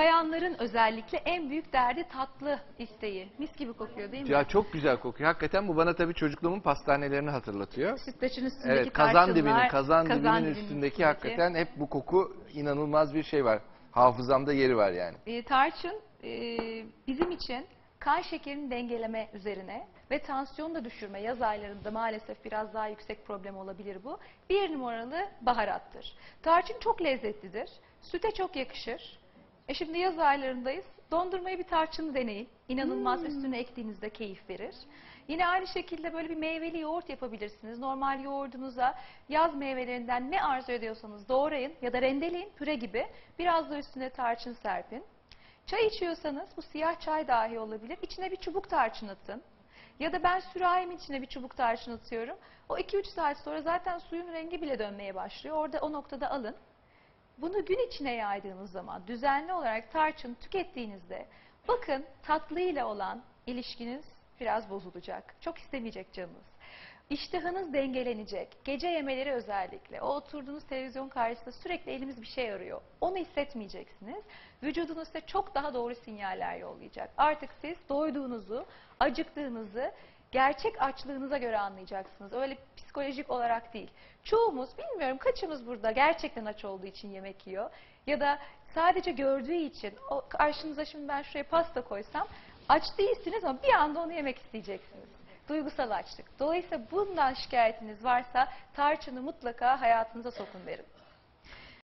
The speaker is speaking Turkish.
Bayanların özellikle en büyük derdi tatlı isteği. Mis gibi kokuyor değil mi? Ya çok güzel kokuyor. Hakikaten bu bana tabii çocukluğumun pastanelerini hatırlatıyor. Sütlaçın üstündeki Evet kazan tarçınlar, dibinin, kazan, dibinin dibinin üstündeki hakikaten hep bu koku inanılmaz bir şey var. Hafızamda yeri var yani. E, tarçın e, bizim için kan şekerini dengeleme üzerine ve tansiyonu da düşürme yaz aylarında maalesef biraz daha yüksek problem olabilir bu. Bir numaralı baharattır. Tarçın çok lezzetlidir. Süte çok yakışır. E şimdi yaz aylarındayız. Dondurmayı bir tarçını deneyin. İnanılmaz üstüne ektiğinizde keyif verir. Yine aynı şekilde böyle bir meyveli yoğurt yapabilirsiniz. Normal yoğurdunuza yaz meyvelerinden ne arzu ediyorsanız doğrayın ya da rendeleyin püre gibi. Biraz da üstüne tarçın serpin. Çay içiyorsanız bu siyah çay dahi olabilir. İçine bir çubuk tarçın atın. Ya da ben sürahimin içine bir çubuk tarçın atıyorum. O 2-3 saat sonra zaten suyun rengi bile dönmeye başlıyor. Orada o noktada alın. Bunu gün içine yaydığınız zaman düzenli olarak tarçın tükettiğinizde bakın tatlıyla olan ilişkiniz biraz bozulacak. Çok istemeyecek canınız. İştahınız dengelenecek. Gece yemeleri özellikle. O oturduğunuz televizyon karşısında sürekli elimiz bir şey arıyor. Onu hissetmeyeceksiniz. Vücudunuz size çok daha doğru sinyaller yollayacak. Artık siz doyduğunuzu, acıktığınızı gerçek açlığınıza göre anlayacaksınız. Öyle psikolojik olarak değil. Çoğumuz bilmiyorum kaçımız burada gerçekten aç olduğu için yemek yiyor ya da sadece gördüğü için o karşınıza şimdi ben şuraya pasta koysam aç değilsiniz ama bir anda onu yemek isteyeceksiniz. Duygusal açlık. Dolayısıyla bundan şikayetiniz varsa tarçını mutlaka hayatınıza sokun derim.